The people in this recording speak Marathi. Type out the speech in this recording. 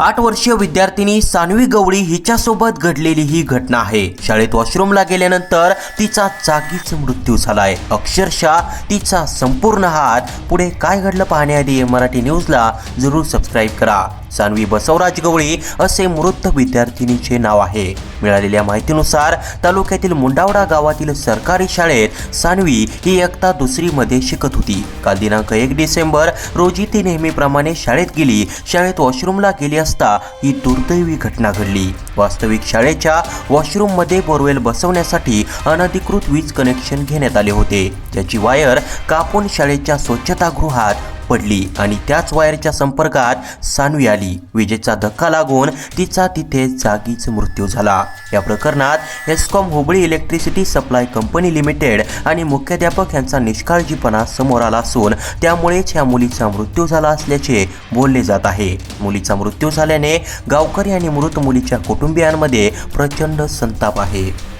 आठ वर्षीय विद्यार्थिनी सानवी गवळी हिच्यासोबत घडलेली ही घटना आहे. शाळेत वॉशरूमला गेल्यानंतर तिचा जागीच मृत्यू झालाय. अक्षरशः तिचा संपूर्ण हात पुढे काय घडलं पाहण्याआधी मराठी न्यूजला जरूर सबस्क्राईब करा. सानवी बसवराज गवळी असे मृत विद्यार्थिनीचे नाव आहे. मिळालेल्या माहितीनुसार तालुक्यातील मुंडावडा गावातील सरकारी शाळेत सानवी ही एकता दुसरीमध्ये शिकत होती. काल दिनांक एक डिसेंबर रोजी ती नेहमीप्रमाणे शाळेत गेली. शाळेत वॉशरूमला गेली असता ही दुर्दैवी घटना घडली. वास्तविक शाळेच्या वॉशरूममध्ये बोरवेल बसवण्यासाठी अनधिकृत वीज कनेक्शन घेण्यात आले होते. त्याची वायर कापून शाळेच्या स्वच्छतागृहात पडली आणि त्याच वायरच्या संपर्कात सानवी आली. विजेचा धक्का लागून तिचा तिथे जागीच मृत्यू झाला. या प्रकरणात ESCOM Hubli electricity supply company limited आणि मुख्याध्यापक यांचा निष्काळजीपणा समोर आला असून त्यामुळेच या मुलीचा मृत्यू झाला असल्याचे बोलले जात आहे. मुलीचा मृत्यू झाल्याने गावकरी आणि मृत मुलीच्या कुटुंबियांमध्ये प्रचंड संताप आहे.